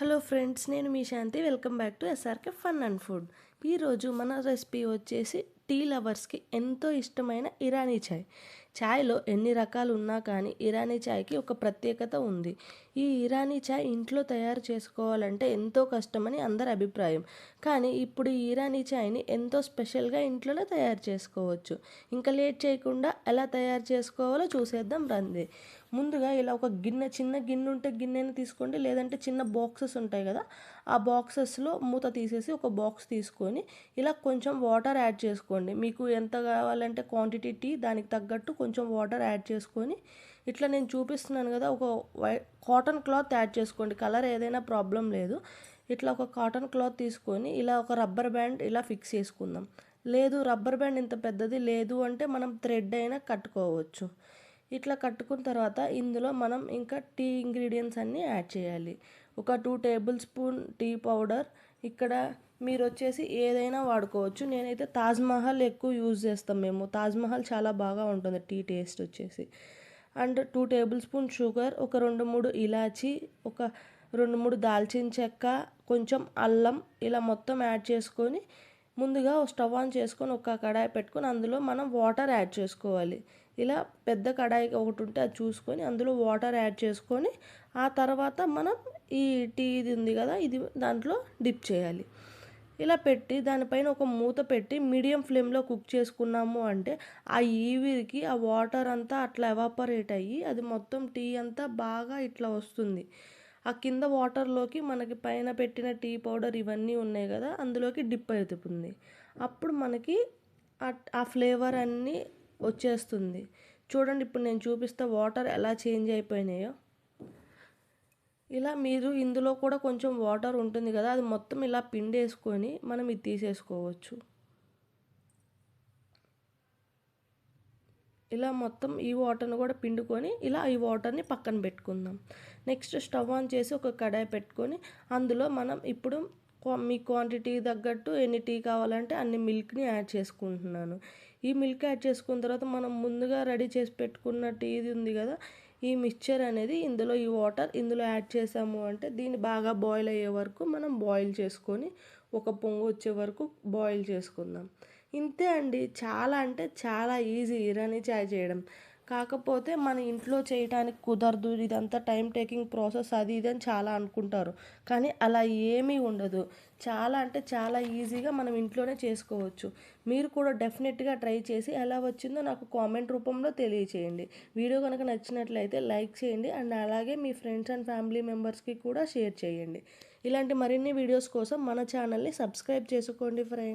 Hello friends నేను మీ Shanti. Welcome back to SRK fun and food. ఈరోజు మన recipe వచ్చేసి టీ లవర్స్కి ఎంతో ఇష్టమైన ఇరానీ చాయ్. చాయ్లో ఎన్ని రకాలు ఉన్నా కానీ ఇరానీ చాయ్కి ఒక ప్రత్యేకత ఉంది. ఈ ఇరానీ చాయ్ ఇంట్లో తయారు చేసుకోవాలంటే ఎంతో కష్టమని అందరి అభిప్రాయం. కానీ ఇప్పుడు ఈ ఇరానీ చాయ్ని ఎంతో స్పెషల్గా ఇంట్లోనే తయారు చేసుకోవచ్చు. ఇంకా లేట్ చేయకుండా ఎలా తయారు చేసుకోవాలో చూసేద్దాం రండి. ముందుగా ఇలా ఒక గిన్నె చిన్న గిన్నె ఉంటే గిన్నెని తీసుకోండి. లేదంటే చిన్న బాక్సెస్ ఉంటాయి కదా ఆ బాక్సెస్లో మూత తీసేసి ఒక బాక్స్ తీసుకొని ఇలా కొంచెం వాటర్ యాడ్ చేసుకోండి. మీకు ఎంత కావాలంటే క్వాంటిటీ టీ దానికి తగ్గట్టు కొంచెం వాటర్ యాడ్ చేసుకొని ఇట్లా నేను చూపిస్తున్నాను కదా ఒక వై కాటన్ క్లాత్ యాడ్ చేసుకోండి. కలర్ ఏదైనా ప్రాబ్లం లేదు. ఇట్లా ఒక కాటన్ క్లాత్ తీసుకొని ఇలా ఒక రబ్బర్ బ్యాండ్ ఇలా ఫిక్స్ చేసుకుందాం. లేదు రబ్బర్ బ్యాండ్ ఇంత పెద్దది లేదు అంటే మనం థ్రెడ్ అయినా కట్టుకోవచ్చు. ఇట్లా కట్టుకున్న తర్వాత ఇందులో మనం ఇంకా టీ ఇంగ్రీడియంట్స్ అన్నీ యాడ్ చేయాలి. ఒక two tablespoon tea powder ఇక్కడ మీరు వచ్చేసి ఏదైనా వాడుకోవచ్చు. నేనైతే తాజ్మహల్ ఎక్కువ యూజ్ చేస్తాం మేము. తాజ్మహల్ చాలా బాగా ఉంటుంది టీ టేస్ట్ వచ్చేసి. And two tablespoon sugar ఒక రెండు మూడు ఇలాచి ఒక రెండు మూడు దాల్చిన చెక్క కొంచెం అల్లం ఇలా మొత్తం యాడ్ చేసుకొని ముందుగా స్టవ్ ఆన్ చేసుకొని ఒక కడాయి పెట్టుకొని అందులో మనం వాటర్ యాడ్ చేసుకోవాలి. ఇలా పెద్ద కడాయి ఒకటి ఉంటే అది చూసుకొని అందులో వాటర్ యాడ్ చేసుకొని ఆ తర్వాత మనం ఈ టీ ఇది ఉంది కదా ఇది దాంట్లో డిప్ చేయాలి. ఇలా పెట్టి దానిపైన ఒక మూత పెట్టి మీడియం ఫ్లేమ్లో కుక్ చేసుకున్నాము అంటే ఆ ఈవిరికి ఆ వాటర్ అంతా అట్లా ఎవాపరేట్ అయ్యి అది మొత్తం టీ అంతా బాగా ఇట్లా వస్తుంది. ఆ కింద వాటర్లోకి మనకి పైన పెట్టిన టీ పౌడర్ ఇవన్నీ ఉన్నాయి కదా అందులోకి డిప్ అవుతుంది. అప్పుడు మనకి ఆ ఫ్లేవర్ అన్నీ వచ్చేస్తుంది. చూడండి ఇప్పుడు నేను చూపిస్తే వాటర్ ఎలా చేంజ్ అయిపోయినాయో. ఇలా మీరు ఇందులో కూడా కొంచెం వాటర్ ఉంటుంది కదా అది మొత్తం ఇలా పిండేసుకొని మనం ఇది తీసేసుకోవచ్చు. ఇలా మొత్తం ఈ వాటర్ని కూడా పిండుకొని ఇలా ఈ వాటర్ని పక్కన పెట్టుకుందాం. నెక్స్ట్ స్టవ్ ఆన్ చేసి ఒక కడాయి పెట్టుకొని అందులో మనం ఇప్పుడు మీ క్వాంటిటీ తగ్గట్టు ఎన్ని టీ కావాలంటే అన్ని మిల్క్ని యాడ్ చేసుకుంటున్నాను. ఈ మిల్క్ యాడ్ చేసుకున్న తర్వాత మనం ముందుగా రెడీ చేసి పెట్టుకున్న టీ ఇది ఉంది కదా ఈ మిక్చర్ అనేది ఇందులో ఈ వాటర్ ఇందులో యాడ్ చేసాము అంటే దీన్ని బాగా బాయిల్ అయ్యే వరకు మనం బాయిల్ చేసుకొని ఒక పొంగు వచ్చే వరకు బాయిల్ చేసుకుందాం. ఇంతే అండి. చాలా అంటే చాలా ఈజీ. ఇరానీ చాయ్ చేయడం. కాకపోతే మన ఇంట్లో చేయటానికి కుదరదు. ఇదంతా టైం టేకింగ్ ప్రాసెస్ అది ఇది అని చాలా అనుకుంటారు. కానీ అలా ఏమీ ఉండదు. చాలా అంటే చాలా ఈజీగా మనం ఇంట్లోనే చేసుకోవచ్చు. మీరు కూడా డెఫినెట్గా ట్రై చేసి ఎలా వచ్చిందో నాకు కామెంట్ రూపంలో తెలియచేయండి. వీడియో కనుక నచ్చినట్లయితే లైక్ చేయండి అండ్ అలాగే మీ ఫ్రెండ్స్ అండ్ ఫ్యామిలీ మెంబర్స్కి కూడా షేర్ చేయండి. ఇలాంటి మరిన్ని వీడియోస్ కోసం మన ఛానల్ని సబ్స్క్రైబ్ చేసుకోండి ఫ్రెండ్స్